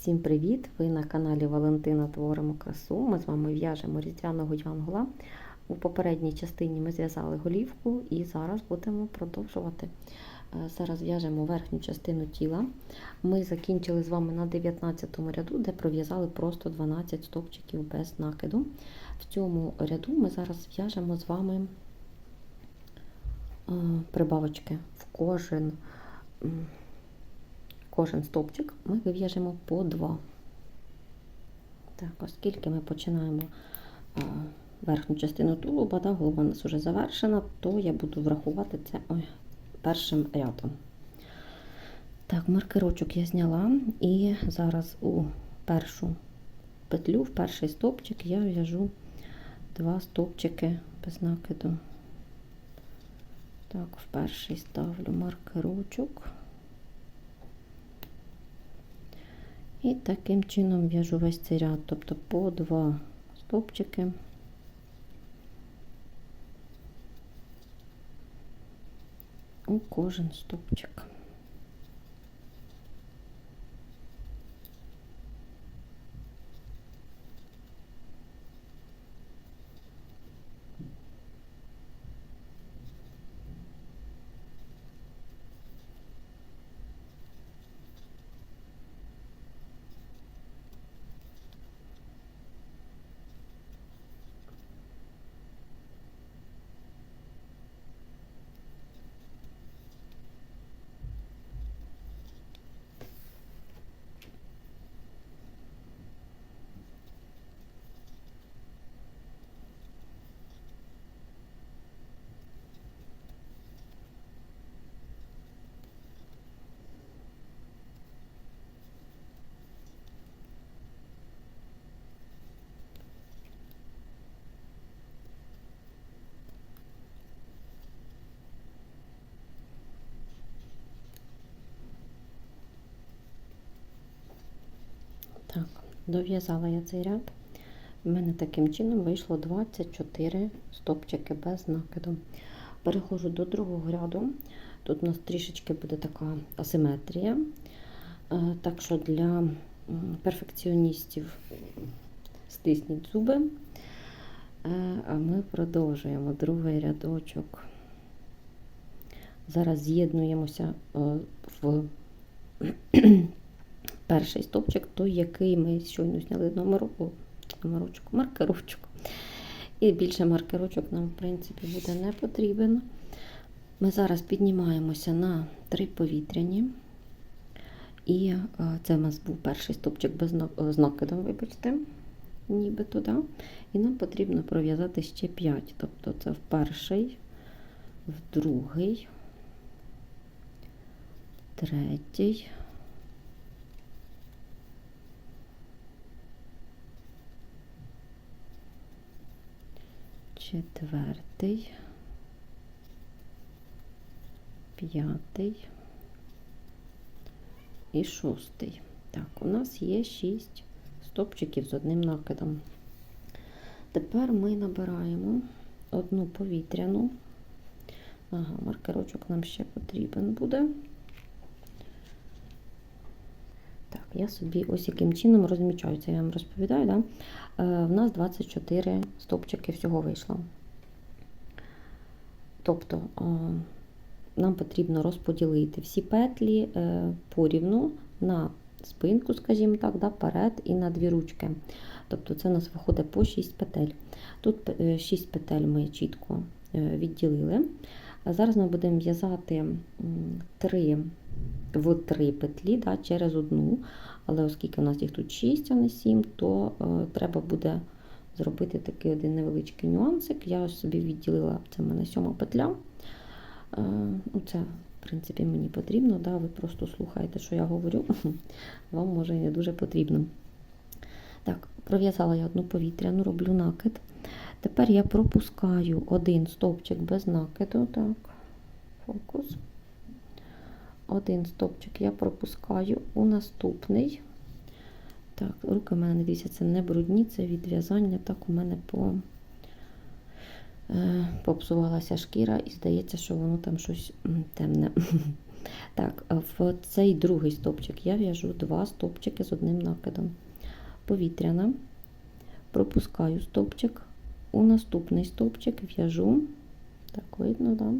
Всім привіт! Ви на каналі Валентина Творимо красу. Ми з вами в'яжемо різдвяного янгола. У попередній частині ми зв'язали голівку і зараз будемо продовжувати. Е, Зараз в'яжемо верхню частину тіла. Ми закінчили з вами на 19 ряду, де пров'язали просто 12 стовпчиків без накиду. В цьому ряду ми зараз в'яжемо з вами е, прибавочки в кожен. Кожен стовпчик ми вив'яжемо по два. Так, оскільки ми починаємо а, верхню частину тулуба, да, голова у нас вже завершена, то я буду врахувати це ой, першим рядом. Так, маркерочок я зняла, і зараз у першу петлю, в перший стовпчик я в'яжу два стовпчики без накиду. Так, в перший ставлю маркерочок. І таким чином в'яжу весь цей ряд, тобто по два стовпчики. У кожен стовпчик. Так, дов'язала я цей ряд. У мене таким чином вийшло 24 стопчики без накиду. Переходжу до другого ряду. Тут у нас трішечки буде така асиметрія. Е, Так що для перфекціоністів стисніть зуби. Е, А ми продовжуємо другий рядочок. Зараз з'єднуємося е, в перший стовпчик, той, який ми щойно зняли номерок, номерочок, маркерочок. І більше маркерочок нам, в принципі, буде не потрібен. Ми зараз піднімаємося на три повітряні. І е, це у нас був перший стовпчик без з накидом, вибачте, ніби туди. І нам потрібно пров'язати ще 5. Тобто це в перший, в другий, третій. Четвертий, п'ятий і шостий. Так, у нас є шість стопчиків з одним накидом. Тепер ми набираємо одну повітряну. Ага, маркерочок нам ще потрібен буде. Так, я собі ось яким чином розмічаю, це я вам розповідаю. Да? Е, в нас 24 стовпчики всього вийшло. Тобто е, нам потрібно розподілити всі петлі е, порівну на спинку, скажімо так, да, перед і на дві ручки. Тобто це у нас виходить по 6 петель. Тут 6 петель ми чітко відділили. Зараз ми будемо в'язати 3 в 3 петлі да, через одну. Але оскільки у нас їх тут 6, а не 7, то е, треба буде зробити такий один невеличкий нюансик. Я ось собі відділила, це в мене сьома петля. Е, ну, це, в принципі, мені потрібно. Да, Ви просто слухаєте, що я говорю. Вам може і не дуже потрібно. Так, пров'язала я одну повітряну, роблю накид. Тепер я пропускаю один стовпчик без накиду. Так, фокус. Один стовпчик я пропускаю у наступний. Так, руки в мене, не дивіться, це не брудні, це від в'язання. Так у мене по, е, попсувалася шкіра і здається, що воно там щось темне. Так, е, в цей другий стовпчик я в'яжу два стовпчики з одним накидом. Повітряна, пропускаю стовпчик, у наступний стовпчик в'яжу, так видно, да?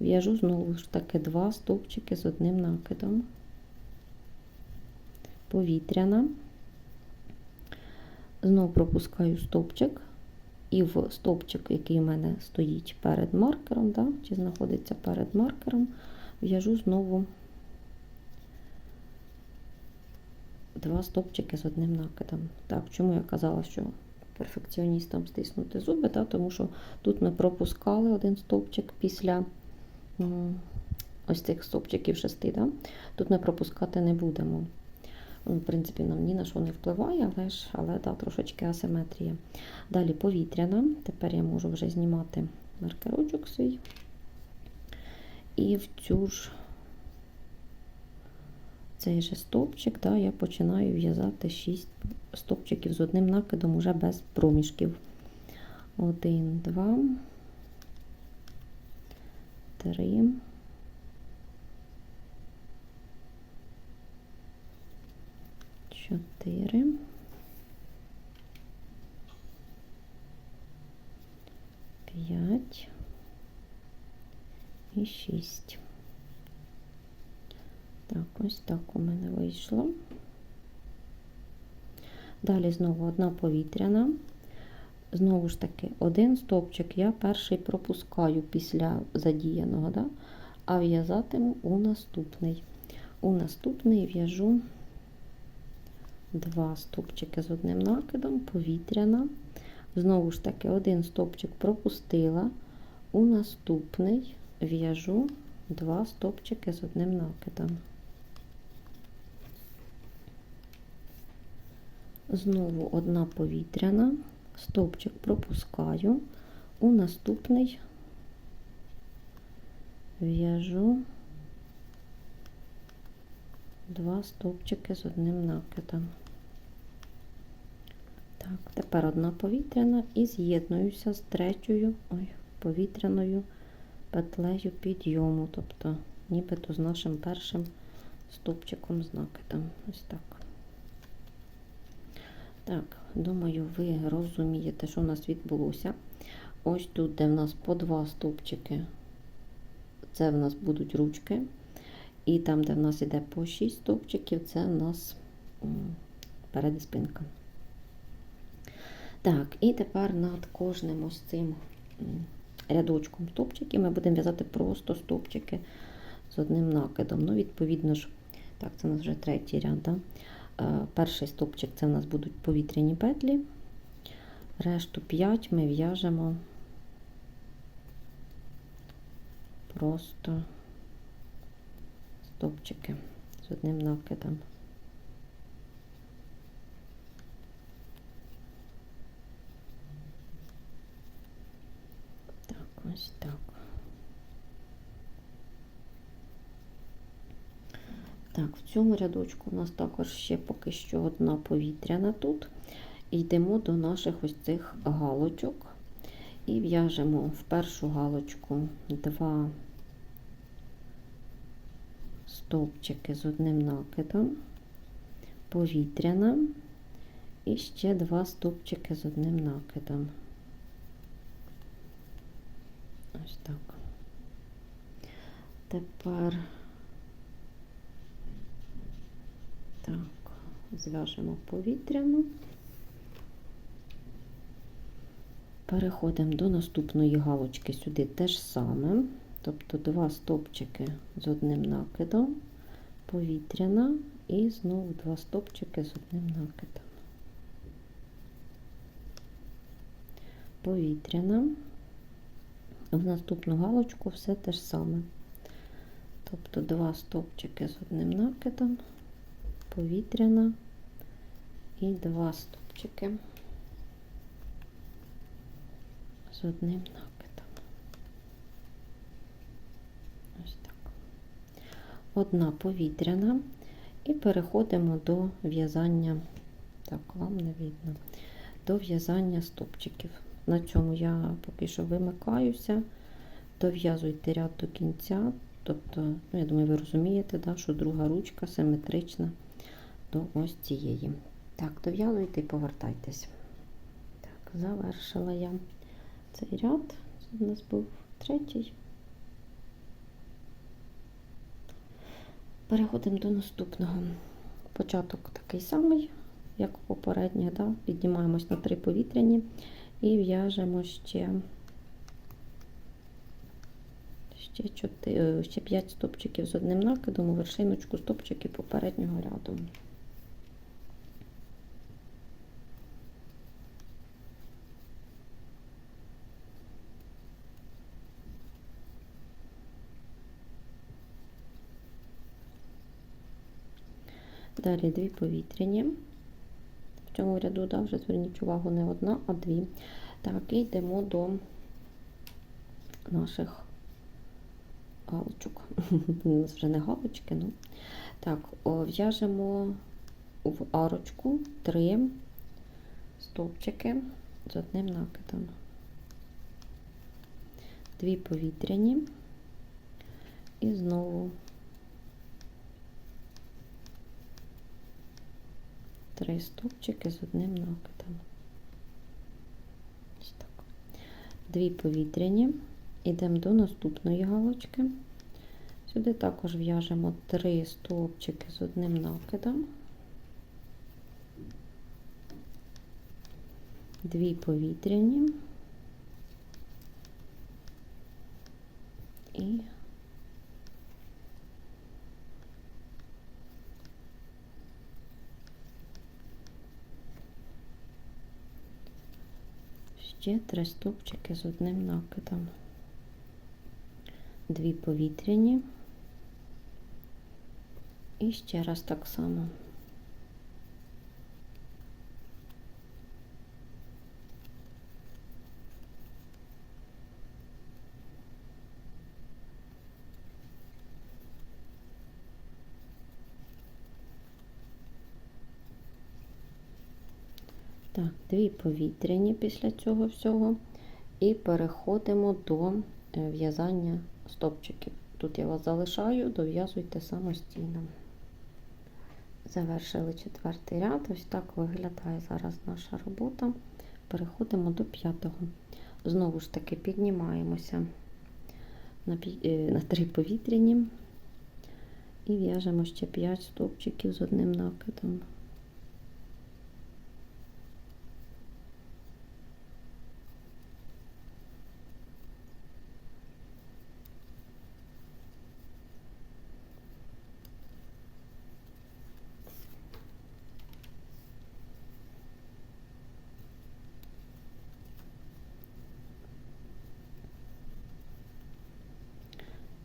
В'яжу знову ж таки два стовпчики з одним накидом. Повітряна, знову пропускаю стовпчик, і в стовпчик, який у мене стоїть перед маркером, да, чи знаходиться перед маркером, в'яжу знову два стовпчики з одним накидом. Так, чому я казала, що перфекціоністам стиснути зуби, да, тому що тут ми пропускали один стовпчик після ось цих стовпчиків шести. Да? Тут ми пропускати не будемо. Ну, В принципі, нам ні на що не впливає, але ж але да, трошечки асиметрія. Далі повітряна. Тепер я можу вже знімати маркерочок свій. І в цю ж цей же стовпчик да, я починаю в'язати 6 стовпчиків з одним накидом уже без проміжків. Один, два, три. Чотири. П'ять і шість. Так, ось так у мене вийшло. Далі знову одна повітряна. Знову ж таки, один стовпчик я перший пропускаю після задіяного, да? а в'язатиму у наступний. У наступний в'яжу два стовпчики з одним накидом, повітряна. Знову ж таки, один стовпчик пропустила, у наступний в'яжу два стовпчики з одним накидом. Знову одна повітряна, стовпчик пропускаю, у наступний в'яжу два стовпчики з одним накидом. Так, тепер одна повітряна і з'єднуюся з третьою ой, повітряною петлею підйому, тобто нібито з нашим першим стовпчиком з накидом. Ось так. Так, думаю, ви розумієте, що у нас відбулося. Ось тут, де в нас по два стовпчики, це в нас будуть ручки. І там, де в нас іде по 6 стовпчиків, це в нас перед спинка. Так, і тепер над кожним ось цим рядочком стовпчиків ми будемо в'язати просто стовпчики з одним накидом. Ну, відповідно ж, так, це у нас вже третій ряд. Да? Перший стовпчик це у нас будуть повітряні петлі. Решту 5 ми в'яжемо просто стовпчики з одним накидом. Так, ось так. Так, в цьому рядочку у нас також ще поки що одна повітряна тут. Йдемо до наших ось цих галочок і в'яжемо в першу галочку два стовпчики з одним накидом, повітряна і ще два стовпчики з одним накидом. Ось так. Тепер так, зв'яжемо повітряну. Переходимо до наступної галочки сюди теж саме. Тобто два стопчики з одним накидом, повітряна і знову два стопчики з одним накидом. Повітряна. В наступну галочку все те ж саме. Тобто два стопчики з одним накидом, повітряна і два стопчики з одним накидом. Ось так. одна повітряна, і переходимо до в'язання, так, вам не видно, до в'язання стопчиків. На цьому я поки що вимикаюся, дов'язуйте ряд до кінця, Тобто, ну, я думаю, ви розумієте, да, що друга ручка симетрична до ось цієї. Так, дов'язуйте і повертайтесь. Так, завершила я цей ряд. Це у нас був третій. Переходимо до наступного. Початок такий самий, як у попередніх. Да? Піднімаємось на три повітряні і в'яжемо ще, ще, 4, ще 5 стопчиків з одним накидом у вершиночку стопчиків попереднього ряду. Далі дві повітряні. В цьому ряду да, вже зверніть увагу не одна, а дві. Так, і йдемо до наших галочок. У нас вже не галочки, ну. Так, в'яжемо в арочку три стовпчики з одним накидом. Дві повітряні і знову три стовпчики з одним накидом. Ось так. Дві повітряні. Йдемо до наступної галочки. Сюди також в'яжемо три стовпчики з одним накидом. Дві повітряні і ще три стовпчики з одним накидом, дві повітряні і ще раз так само. Так, дві повітряні після цього всього. І переходимо до е, в'язання стопчиків. Тут я вас залишаю, дов'язуйте самостійно. Завершили четвертий ряд. Ось так виглядає зараз наша робота. Переходимо до п'ятого. Знову ж таки, піднімаємося на е, на три повітряні і в'яжемо ще 5 стовпчиків з одним накидом.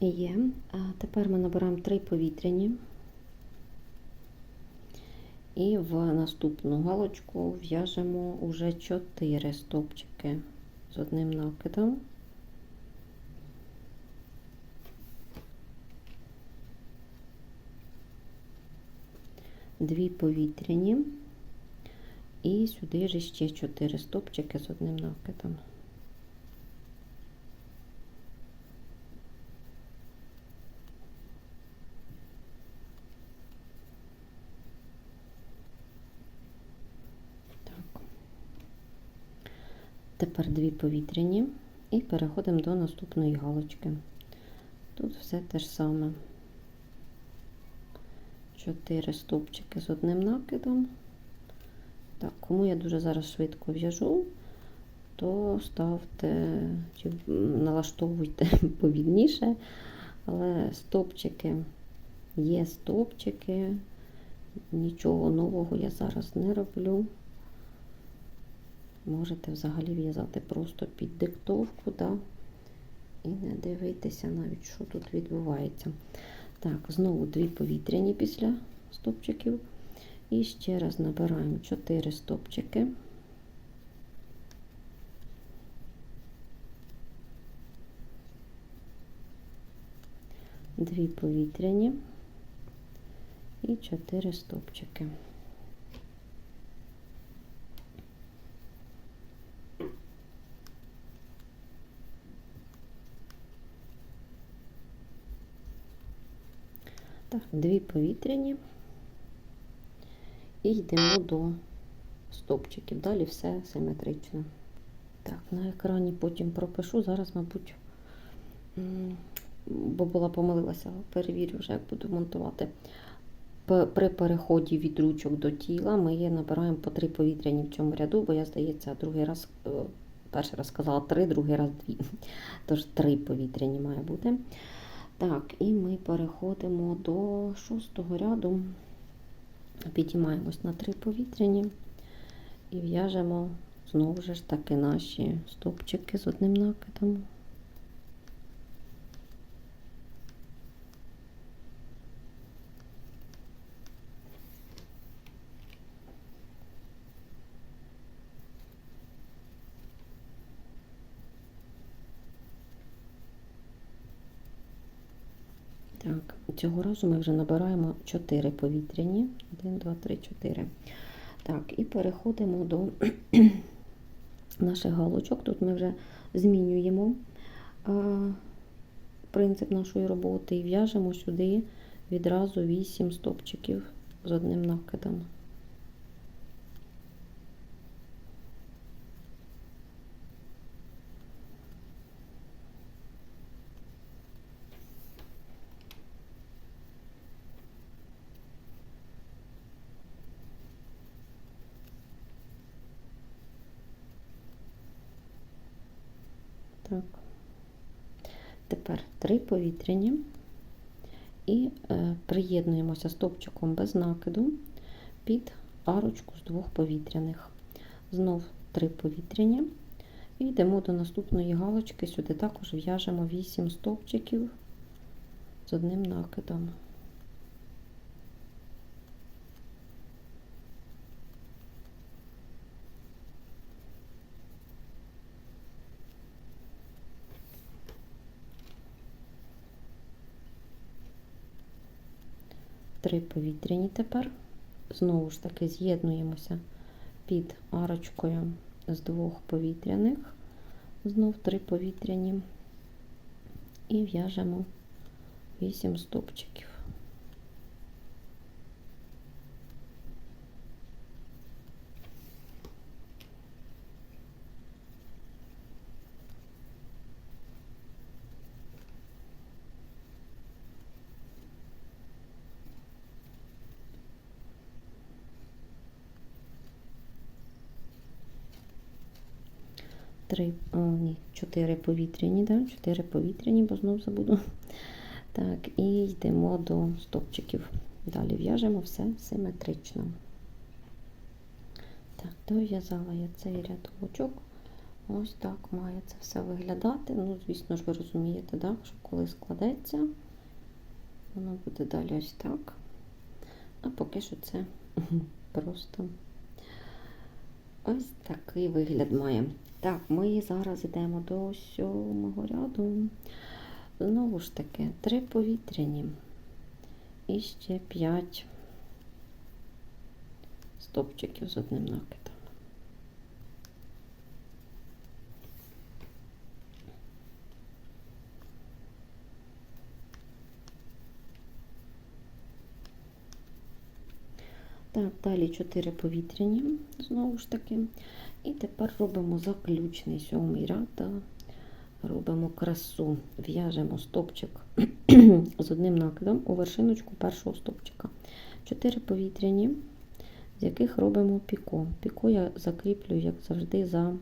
Є. А тепер ми набираємо три повітряні і в наступну галочку в'яжемо уже 4 стовпчики з одним накидом. Дві повітряні, і сюди ж ще 4 стовпчики з одним накидом. Тепер дві повітряні і переходимо до наступної галочки. Тут все те ж саме. Чотири стовпчики з одним накидом. Так, кому я дуже зараз швидко в'яжу, то ставте чи налаштовуйте повільніше, але стовпчики є стовпчики, нічого нового я зараз не роблю. Можете взагалі в'язати просто під диктовку, да? і не дивитися навіть, що тут відбувається. Так, знову дві повітряні після стопчиків. І ще раз набираємо 4 стопчики. Дві повітряні і 4 стопчики. Так, дві повітряні. І йдемо до стопчиків. Далі все симетрично. Так, на екрані потім пропишу. Зараз, мабуть, бо була помилилася, перевірю вже, як буду монтувати. При переході від ручок до тіла ми набираємо по три повітряні в цьому ряду, бо я, здається, другий раз, е, перший раз сказала три, другий раз дві. Тож три повітряні має бути. Так, і ми переходимо до шостого ряду. Підіймаємось на три повітряні і в'яжемо знову ж таки наші стопчики з одним накидом. Так, цього разу ми вже набираємо 4 повітряні. 1, 2, 3, 4. Так, і переходимо до наших галочок. Тут ми вже змінюємо а, принцип нашої роботи і в'яжемо сюди відразу 8 стопчиків з одним накидом. Так. Тепер три повітряні і е, приєднуємося стопчиком без накиду під арочку з двох повітряних. Знов три повітряні. І йдемо до наступної галочки. Сюди також в'яжемо 8 стовпчиків з одним накидом. Три повітряні тепер. Знову ж таки з'єднуємося під арочкою з двох повітряних, знов три повітряні, і в'яжемо 8 стопчиків. Три, о, ні, чотири повітряні, да? чотири повітряні, бо знов забуду. Так, і йдемо до стопчиків. Далі в'яжемо все симетрично. Так, дов'язала я цей рядочок. Ось так має це все виглядати. Ну, звісно ж, ви розумієте, да? що коли складеться, воно буде далі ось так. А поки що це просто ось такий вигляд має. Так, ми зараз йдемо до сьомого ряду. Знову ж таки, три повітряні і ще п'ять стопчиків з одним накидом. Так, далі 4 повітряні, знову ж таки. І тепер робимо заключний сьомий ряд. Робимо красу, в'яжемо стопчик з одним накидом у вершиночку першого стопчика. 4 повітряні, з яких робимо піко. Піко я закріплю, як завжди, за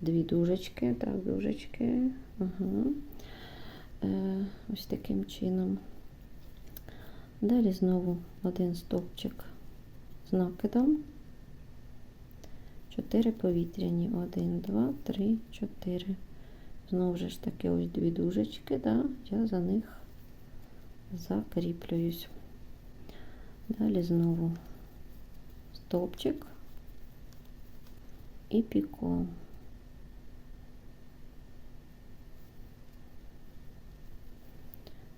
дві дужечки. Так, дужечки. Ага. Е, ось таким чином. Далі знову один стовпчик з накидом. 4 повітряні. 1, 2, 3, 4. Знову ж таки, ось дві дужечки, да? я за них закріплююсь. Далі знову стовпчик і піко.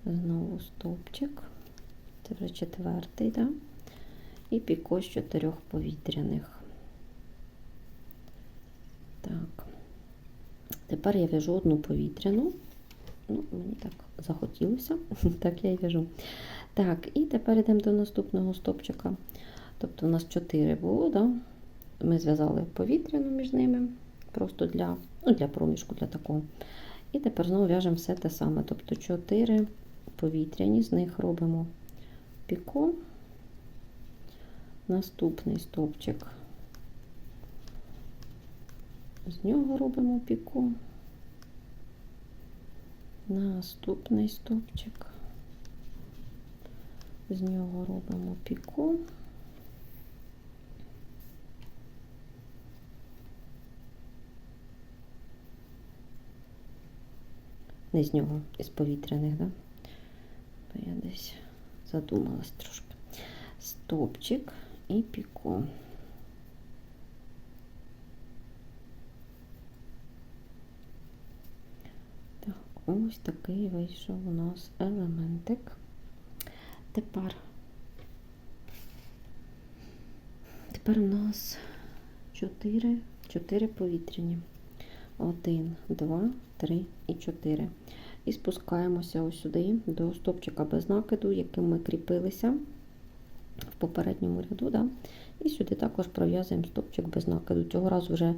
Знову стовпчик. Це вже четвертий, да? і піко з чотирьох повітряних. Так. Тепер я в'яжу одну повітряну Ну, мені так захотілося, так я й в'яжу. Так, і тепер йдемо до наступного стопчика. Тобто у нас 4 було, да? ми зв'язали повітряну між ними, просто для, ну, для проміжку, для такого. І тепер знову в'яжемо все те саме. Тобто 4 повітряні, з них робимо піко. Наступний стовпчик. З нього робимо піко. Наступний стовпчик. З нього робимо піко. Не з нього, із повітряних, да? Бо я десь задумалась трошки. Стопчик і піко. Так, ось такий вийшов у нас елементик. Тепер, тепер у нас 4, 4 повітряні. 1, 2, 3 і 4. І спускаємося ось сюди до стопчика без накиду, яким ми кріпилися в попередньому ряду. Да? І сюди також пров'язуємо стопчик без накиду. Цього разу вже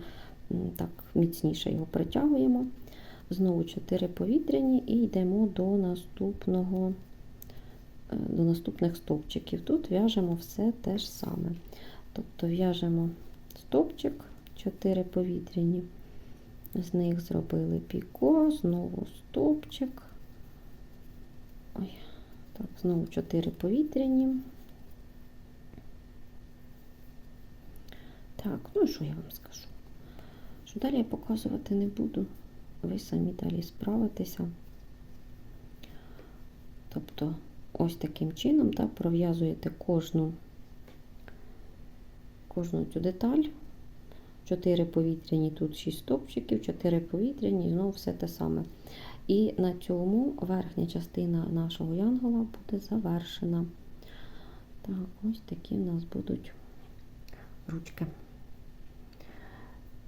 так міцніше його притягуємо. Знову 4 повітряні і йдемо до наступного, е, до наступних стовпчиків. Тут в'яжемо все те ж саме. Тобто в'яжемо стовпчик, 4 повітряні, з них зробили піко, знову стовпчик. Ой, так, знову 4 повітряні. Так, ну і що я вам скажу? Що далі я показувати не буду. Ви самі далі справитеся. Тобто, ось таким чином так, пров'язуєте кожну, кожну цю деталь. 4 повітряні, тут 6 стопчиків, 4 повітряні, знову все те саме. І на цьому верхня частина нашого янгола буде завершена. Так, ось такі в нас будуть ручки.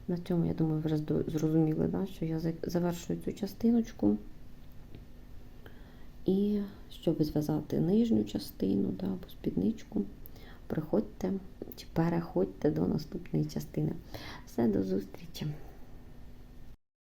На цьому, я думаю, ви зрозуміли, да, що я за- завершую цю частиночку. І щоб зв'язати нижню частину да, або спідничку, приходьте чи переходьте до наступної частини. Все, до зустрічі!